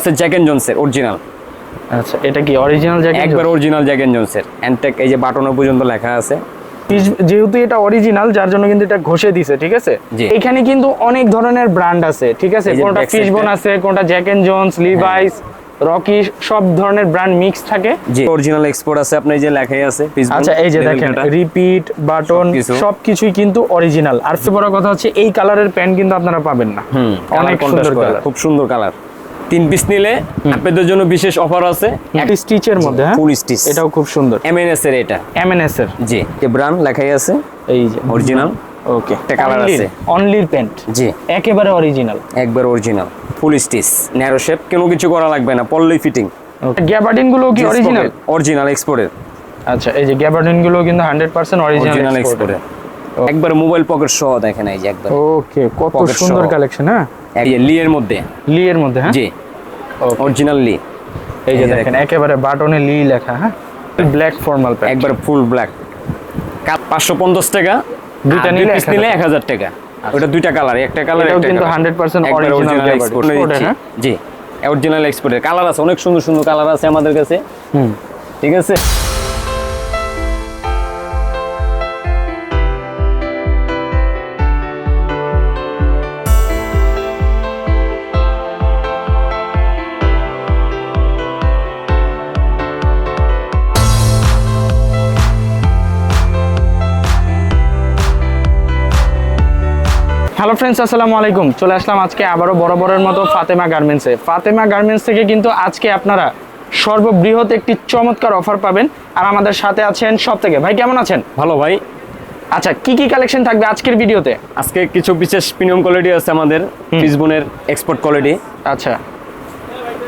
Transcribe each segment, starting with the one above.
আছে Jack and জোনসের original আচ্ছা এটা কি অরিজিনাল জ্যাকেট একবার অরিজিনাল জ্যাক এন্ড জোনসের অ্যান্টেক এই যে বাটনও পর্যন্ত লেখা আছে। যেহেতু এটা অরিজিনাল যার জন্য কিন্তু এটা ঘষে দিছে ঠিক আছে? এখানে কিন্তু অনেক ধরনের ব্র্যান্ড আছে ঠিক আছে? কোনটা ফিশবোন। আছে কোনটা Jack and Jones Levi's Rocky সব ধরনের ব্র্যান্ড মিক্স থাকে। যে অরিজিনাল এক্সপোর্ট আছে আপনি যে লেখাই আছে আচ্ছা এই যে দেখেন রিপিট বাটন সবকিছু। সবকিছুই কিন্তু অরিজিনাল আর সবচেয়ে বড় কথা হচ্ছে এই কালারের প্যান্ট কিন্তু আপনারা পাবেন না। অনেক সুন্দর কালার খুব সুন্দর কালার তিন পিস নিলে আপনাদের জন্য বিশেষ অফার আছে। একটি স্টিচের মধ্যে হ্যাঁ? ফুল স্টিচ এটাও খুব সুন্দর। এমএনএস এর এটা। এমএনএস এর। জি যে ব্র্যান্ড লেখাই আছে। এই যে অরিজিনাল ওকে একটা colour আছে। অনলির প্যান্ট জি। একেবারে অরিজিনাল একবার original full stitch narrow shape কোনো কিছু করা লাগবে না পললি ফিটিং গ্যাবার্ডিনগুলো কি অরিজিনাল অরিজিনাল এক্সপোর্টের আচ্ছা এই যে গ্যাবার্ডিনগুলো কিন্তু 100% অরিজিনাল অরিজিনাল এক্সপোর্টের একবার মোবাইল পকেট সহ দেখেন এই যে একবার। ওকে কত সুন্দর কালেকশন হ্যাঁ? এই লি এর মধ্যে। লি এর মধ্যে হ্যাঁ? জি। Original Lee. এই যে দেখেন একেবারে বাটনে লি লেখা হ্যাঁ? ব্ল্যাক ফর্মাল প্যান্ট একবার ফুল ব্ল্যাক পাঁচশো পঞ্চাশ টাকা দুইটা নিলে পিস 1000 নিলে এক হাজার টাকা। ওটা দুইটা কালার একটা কালার একটা কিন্তু colour। 100% একবার original original Gabardine export export, দিচ্ছি। হ্যাঁ? জি অরিজিনাল এক্সপোর্টের কালার আছে অনেক সুন্দর সুন্দর কালার আছে আমাদের কাছে। হুম। ঠিক আছে? হ্যালো ফ্রেন্ডস আসসালামু আলাইকুম। চলে আসলাম আজকে আবারও বরাবরের মতো ফাতেমা গার্মেন্টসে ফাতেমা গার্মেন্টস থেকে কিন্তু আজকে আপনারা সর্ববৃহৎ একটি চমৎকার অফার পাবেন। আর আমাদের সাথে আছেন সব থেকে ভাই কেমন আছেন? ভালো ভাই। আচ্ছা কি কি কালেকশন থাকবে আজকের ভিডিওতে? আজকে কিছু বিশেষ প্রিমিয়াম কোয়ালিটি আছে আমাদের ফিসবোনের এক্সপোর্ট কোয়ালিটি আচ্ছা।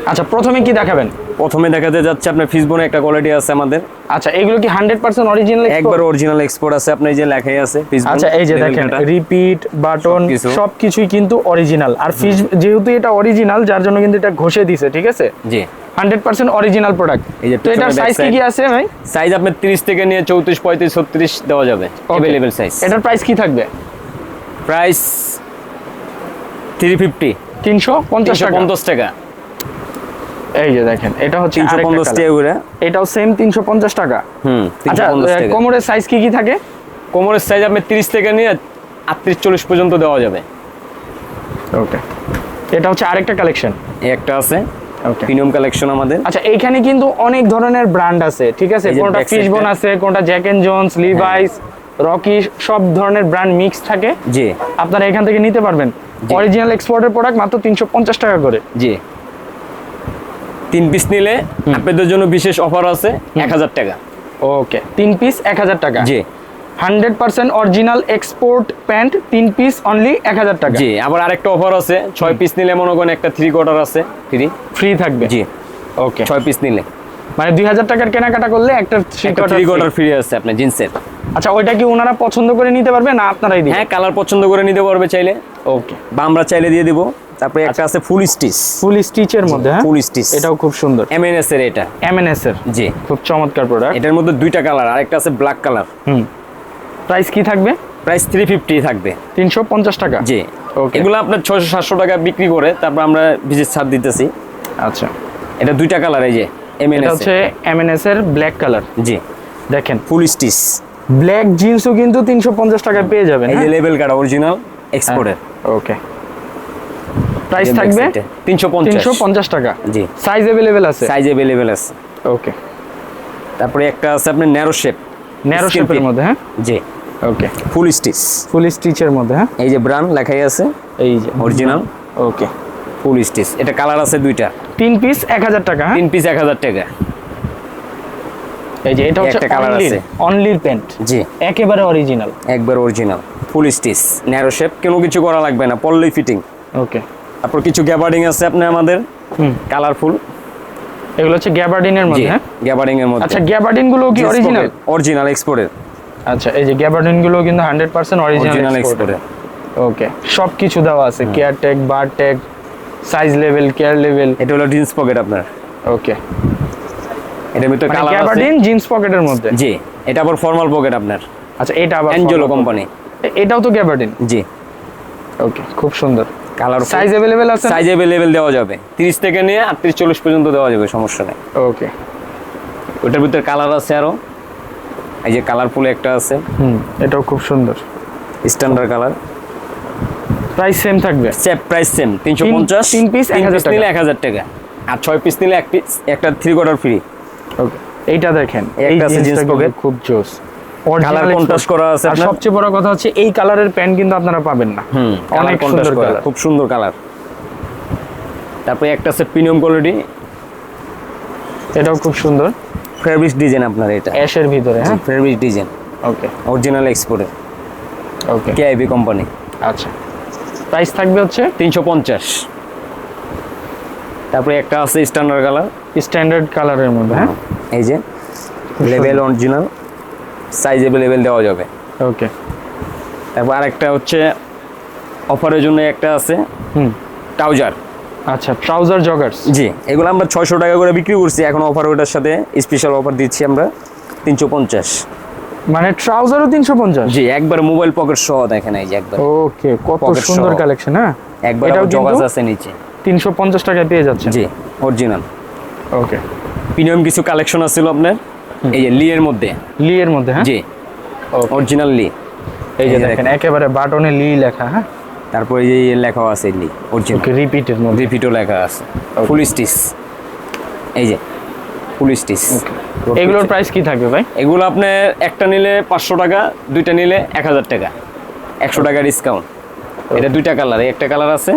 আচ্ছা প্রথমে কি দেখাবেন? প্রথমে দেখাতে যাচ্ছে আপনার ফিসবোনে একটা কোয়ালিটি আছে আমাদের। আচ্ছা এগুলো কি হান্ড্রেড পার্সেন্ট অরিজিনাল একবার অরিজিনাল এক্সপোর্ট আছে আপনার এই যে লেখাই আছে Fishbone, আচ্ছা এই যে label দেখেন কাটা। রিপিট বাটন সবকিছু। সবকিছুই কিন্তু অরিজিনাল আর ফিশ যেহেতু এটা অরিজিনাল যার জন্য কিন্তু এটা ঘষে দিছে ঠিক আছে জি হান্ড্রেড পার্সেন্ট অরিজিনাল প্রোডাক্ট এই যে তো এটার পিছনে সাইজ কি backside। কি আছে ভাই সাইজ আপনার 30 থেকে নিয়ে 34 35 36 দেওয়া যাবে अवेलेबल সাইজ এটার প্রাইস কি থাকবে প্রাইস 350 তিনশো পঞ্চাশ টাকা 350 টাকা এই যে দেখেন এটা হচ্ছে 350 টাকা করে। এটাও সেম তিনশো পঞ্চাশ টাকা। হুম আচ্ছা 350 কোমরের সাইজ কি কি থাকে? কোমরের সাইজ আপনি 30 থেকে নিয়ে 38 40 পর্যন্ত দেওয়া যাবে। ওকে এটা হচ্ছে আরেকটা কালেকশন এই একটা আছে। প্রিমিয়াম কালেকশন আমাদের। আচ্ছা এইখানে কিন্তু অনেক ধরনের ব্র্যান্ড আছে ঠিক আছে? কোনটা ফিশবোন আছে কোনটা Jack and Jones Levi's Rocky সব ধরনের ব্র্যান্ড মিক্স থাকে। জি। আপনারা এখান থেকে নিতে পারবেন। অরিজিনাল এক্সপোর্টের প্রোডাক্ট মাত্র তিনশো পঞ্চাশ টাকা করে। জি। তিন পিস নিলে আপনাদের জন্য বিশেষ অফার আছে 1000 টাকা। ওকে তিন পিস এক হাজার টাকা। জি। Hundred percent original export pant তিন পিস অনলি এক হাজার টাকা। জি আবার আরেকটা অফার আছে ছয় পিস নিলে মনে করেন একটা থ্রি কোয়ার্টার আছে ফ্রি ফ্রি থাকবে? জি। ওকে। ছয় পিস নিলে। মানে দুই হাজার টাকার কেনাকাটা করলে একটা থ্রি একটা 3 কোয়ার্টার ফ্রি আছে আপনার জিন্সের। আচ্ছা ওইটা কি ওনারা পছন্দ করে নিতে পারবে না আপনারাই হ্যাঁ কালার পছন্দ করে নিতে পারবে চাইলে। ওকে। বা আমরা চাইলে দিয়ে দিব। তারপরে একটা আছে ফুল স্টিচ। ফুল স্টিচের মধ্যে হ্যাঁ? Full stitch. এটাও খুব সুন্দর। এমএনএস এর এটা। এমএনএস এর জি। খুব চমৎকার প্রোডাক্ট এটার মধ্যে দুইটা কালার আরেকটা আছে ব্ল্যাক কালার হুম। প্রাইস কি থাকবে? প্রাইস থ্রি ফিফটি থাকবে। তিনশো পঞ্চাশ টাকা? জি. এগুলো আপনার ছয়শো সাতশো টাকা বিক্রি করে তারপর আমরা বিশেষ ছাড় দিতেছি। আচ্ছা। এটা দুইটা কালার এই যে এটা এমএনএস হচ্ছে এমএনএস এর ব্ল্যাক কালার জি। দেখেন। ফুল স্টিচ ব্ল্যাক জিন্সও কিন্তু তিনশো পঞ্চাশ টাকায় পেয়ে যাবেন এই যে লেভেল কাটা অরিজিনাল এক্সপোর্টের ওকে প্রাইস থাকবে তিনশো তিনশো পঞ্চাশ। পঞ্চাশ টাকা। জি। সাইজ অ্যাভেলেবেল আছে? সাইজ অ্যাভেলেবেল আছে। ওকে তারপরে একটা আছে আপনার ন্যারো শেপ ন্যারো শেপের মধ্যে হ্যাঁ? জি। ওকে ফুল স্টিচ ফুল স্টিচের মধ্যে হ্যাঁ? এই যে ব্রান্ড লেখাই আছে। এই যে অরিজিনাল ওকে ফুল স্টিচ এটা কালার আছে দুইটা। তিন পিস এক হাজার টাকা তিন পিস এক হাজার টাকা। এই যে এটা হচ্ছে একটা colour আছে। অনলির প্যান্ট জি। একেবারে অরিজিনাল একবার original full stitch narrow shape কোনো কিছু করা লাগবে না। পললি ফিটিং ওকে তারপর কিছু গ্যাবার্ডিং আছে আপনি আমাদের কালারফুল এগুলো হচ্ছে গ্যাবার্ডিনের জি মধ্যে হ্যাঁ? গ্যাবার্ডিং এর মধ্যে। আচ্ছা গ্যাবার্ডিনগুলো কি অরিজিনাল অরিজিনাল এক্সপোর্টের আচ্ছা এই যে গ্যাবার্ডিনগুলো কিন্তু হান্ড্রেড পার্সেন্ট অরিজিনাল অরিজিনাল এক্সপোর্টের ওকে সব কিছু দেওয়া আছে কেয়ার ট্যাগ বার tag size level care level এটা হলো জিন্স পকেট আপনার। ওকে এটা ভিতরে কালার আছে। গ্যাবার্ডিন জিন্স পকেটের মধ্যে? জি এটা আবার ফর্মাল পকেট আপনার। আচ্ছা এটা আবার অ্যাঞ্জেলো কোম্পানি এটাও তো গ্যাবার্ডিন জি। ওকে খুব সুন্দর। কালার সাইজ অ্যাভেলেবেল আছে? সাইজ অ্যাভেলেবেল দেওয়া যাবে। তিরিশ থেকে নিয়ে আটত্রিশ চল্লিশ পর্যন্ত দেওয়া যাবে সমস্যা নেই। ওকে ওটার ভিতরে কালার আছে আরও। এই যে কালারফুল একটা আছে। হুম এটাও খুব সুন্দর। স্ট্যান্ডার্ড কালার প্রাইস সেম থাকবে? সেম প্রাইস সেম তিনশো তিন- পঞ্চাশ তিন piece 1000 টাকা। নিলে এক হাজার টাকা। আর ছয় পিস নিলে এক পিস একটা থ্রি কোয়ার্টার ফ্রি ওকে এইটা দেখেন একটা জিন্সটা jeans খুব জোস। কালার কন্ট্রাস্ট করা আছে আর সবচেয়ে বড় কথা হচ্ছে এই কালারের প্যান্ট কিন্তু আপনারা পাবেন না। অনেক সুন্দর কালার খুব সুন্দর কালার তারপরে একটা আছে প্রিমিয়াম কোয়ালিটি এটাও খুব সুন্দর। ফেব্রিক ডিজাইন আপনার এটা। অ্যাশের ভিতরে হ্যাঁ? ফেব্রিক ডিজাইন ওকে অরিজিনাল এক্সপোর্টের ওকে কেআইবি কোম্পানি আচ্ছা। প্রাইস থাকবে হচ্ছে? তিনশো পঞ্চাশ। তারপরে একটা আছে স্ট্যান্ডার্ড কালার স্ট্যান্ডার্ড কালারের মধ্যে হ্যাঁ? এই যে। লেভেল অরিজিনাল সাইজ অ্যাভেলেবেল দেওয়া যাবে। ওকে তারপর আরেকটা হচ্ছে অফারের জন্য একটা আছে। হুম। ট্রাউজার আচ্ছা ট্রাউজার জগার্স জি এগুলো আমরা ছয়শো টাকা করে বিক্রি করছি। এখন অফার ওটার সাথে স্পেশাল অফার দিচ্ছি আমরা তিনশো পঞ্চাশ। মানে ট্রাউজারও তিনশো পঞ্চাশ? জি একবার মোবাইল পকেট সহ দেখেন এই যে একবার। ওকে কত সুন্দর কালেকশন হ্যাঁ? একবার এটাও জগাস আছে নিচে। তিনশো পঞ্চাশ টাকায় পেয়ে যাচ্ছে জি অরিজিনাল ওকে প্রিমিয়াম কিছু কালেকশন আছিল আপনার? এই যে লি এর মধ্যে। লি এর মধ্যে হ্যাঁ? জি. Original Lee. এই যে দেখেন। একেবারে বাটনে লি লেখা হ্যাঁ? তারপরে এই যে লেখাও আছে লি অরিজিনাল রিপিটের মধ্যে। রিপিটও লেখা আছে। ফুল স্টিচ এই যে ফুল স্টিচ এগুলোর প্রাইস কি থাকবে ভাই? এগুলো আপনি একটা নিলে পাঁচশো টাকা দুইটা নিলে এক হাজার টাকা। একশো টাকা ডিসকাউন্ট এটা দুইটা কালার একটা কালার আছে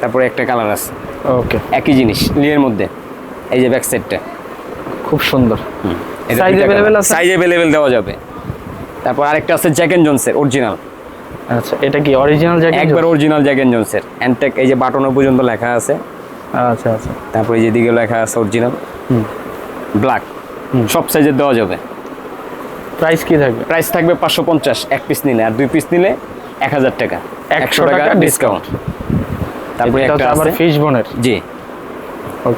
তারপরে একটা কালার আছে। ওকে একই জিনিস লিয়ের মধ্যে। এই যে ব্যাক সাইডটা খুব সুন্দর। Size available আছে? সাইজ অ্যাভেলেবেল দেওয়া যাবে। তারপর আরেকটা আছে জ্যাক এন্ড জনসের অরিজিনাল আচ্ছা এটা কি অরিজিনাল জ্যাকেট একবার অরিজিনাল জ্যাক এন্ড জনসের অ্যান্টেক এই যে বাটনও পর্যন্ত লেখা আছে। আচ্ছা আচ্ছা। তারপরে এই যে দিকে লেখা আছে অরিজিনাল ব্ল্যাক সব সাইজের দেওয়া যাবে। প্রাইস কি থাকবে? প্রাইস থাকবে পাঁচশো পঞ্চাশ এক পিস নিলে। আর দুই পিস নিলে এক হাজার টাকা। 100 একশো টাকা ডিসকাউন্ট তারপরে একটা আবার ফিশ বোনের জি।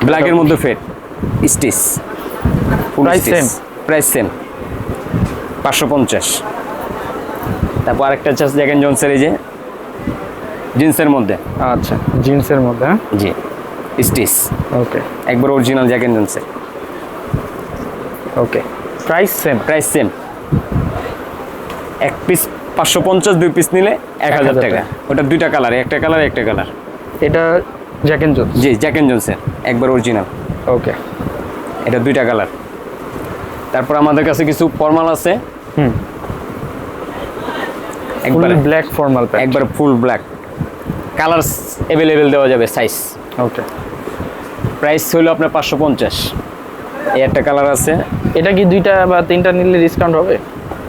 ব্ল্যাকের মধ্যে ফেট stitch Price same? Price same পাঁচশো পঞ্চাশ। তারপর আরেকটা আছে জ্যাকেন জনসের এই যে জিন্সের মধ্যে। আচ্ছা জিন্সের মধ্যে হ্যাঁ? জি স্টিচ। ওকে একবার original Jack and জনসের okay price same price same এক পিস পাঁচশো পঞ্চাশ দুই পিস নিলে এক হাজার টাকা। টাকা। ওটা দুইটা কালার একটা কালার একটা কালার এটা জ্যাকেন জোন জি জ্যাকেন জনসের একবার অরিজিনাল ওকে এটা দুইটা কালার তারপর আমাদের কাছে কিছু ফর্মাল আছে। হুম। একবার। ব্ল্যাক ফর্মাল প্যান্ট একবার ফুল ব্ল্যাক কালার অ্যাভেলেবেল দেওয়া যাবে সাইজ ওকে প্রাইস হলো আপনার পাঁচশো পঞ্চাশ। এই একটা কালার আছে। এটা কি দুইটা বা তিনটা নিলে ডিসকাউন্ট হবে?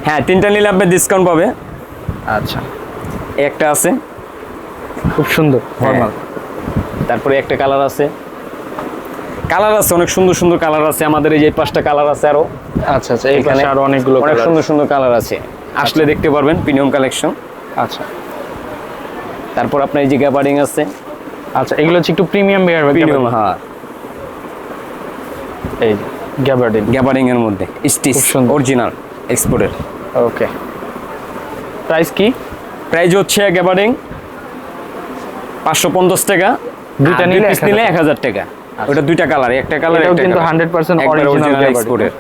হ্যাঁ তিনটা নিলে আপনি ডিসকাউন্ট পাবে। আচ্ছা। একটা আছে। খুব সুন্দর হ্যাঁ। ফর্মাল তারপরে একটা কালার আছে। কালার আছে অনেক সুন্দর সুন্দর কালার আছে। আমাদের এই যে পাঁচটা কালার আছে আরও। আচ্ছা আচ্ছা এখানে আরও অনেকগুলো অনেক সুন্দর সুন্দর কালার আছে। আসলে দেখতে পারবেন প্রিমিয়াম কালেকশন আচ্ছা। তারপর আপনার এই যে গ্যাবারিং আছে। আচ্ছা এগুলো হচ্ছে একটু প্রিমিয়াম বিয়ার প্রিমিয়াম হ্যাঁ। এই গ্যাবার্ডিন গ্যাবারিং এর মধ্যে স্টিচ অরিজিনাল এক্সপোর্টের ওকে প্রাইস কি? প্রাইস হচ্ছে গ্যাবারিং পাঁচশো পঞ্চাশ টাকা দুইটা নিলে piece 1000 নিলে এক হাজার টাকা। ওটা দুইটা কালার একটা কালার কিন্তু কালার 100% একবার original অরিজিনাল এক্সপোর্টের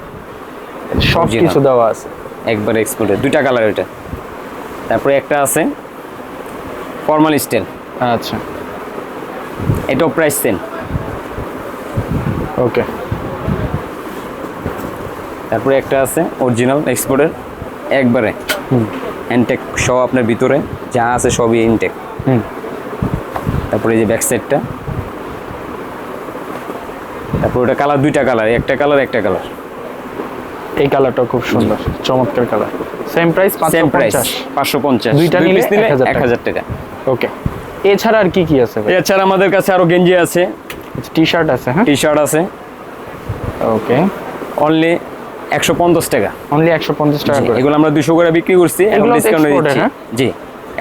সব। কিছু দেওয়া আছে। একবার এক্সপোর্টের দুইটা কালার এটা তারপরে একটা আছে ফর্মাল স্টাইল আচ্ছা। এটাও প্রাইস সেম ওকে। তারপরে একটা আছে অরিজিনাল এক্সপোর্টের একবারে। এনটেক সব আপনার ভিতরে যা আছে সবই ইনটেক হুম। তারপরে এই যে ব্যাক সাইডটা তারপর ওটা কালার দুইটা কালার একটা কালার একটা কালার এই কালারটা খুব সুন্দর চমৎকার colour. Same price same price 550 পাঁচশো পঞ্চাশ। দুইটা নিলে 1000 এক হাজার টাকা। ওকে এছাড়া আর কি কি আছে ভাই? এছাড়া আমাদের কাছে আরও গেঞ্জি আছে। টি শার্ট আছে হ্যাঁ? টি শার্ট আছে। ওকে অনলি একশো পঞ্চাশ টাকা। অনলি একশো পঞ্চাশ টাকা এগুলো আমরা দুশো করে বিক্রি করছি এখন এগুলো ডিসকাউন্ট দিচ্ছি। হ্যাঁ? জি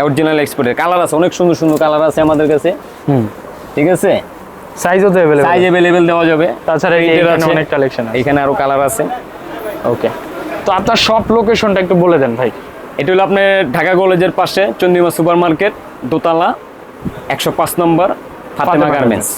অরিজিনাল এক্সপোর্টের কালার আছে অনেক সুন্দর সুন্দর কালার আছে আমাদের কাছে। হুম। ঠিক আছে? সাইজও তো অ্যাভেলেবল সাইজ অ্যাভেলেবেল দেওয়া যাবে। তাছাড়া এখানে অনেক কালেকশন আছে। এখানে আরও কালার আছে। ওকে তো আপনার সব লোকেশনটা একটু বলে দেন ভাই। এটা হলো আপনার ঢাকা কলেজের পাশে চন্দিমা সুপার মার্কেট দোতলা একশো পাঁচ নম্বর ফাতেমা গার্মেন্টস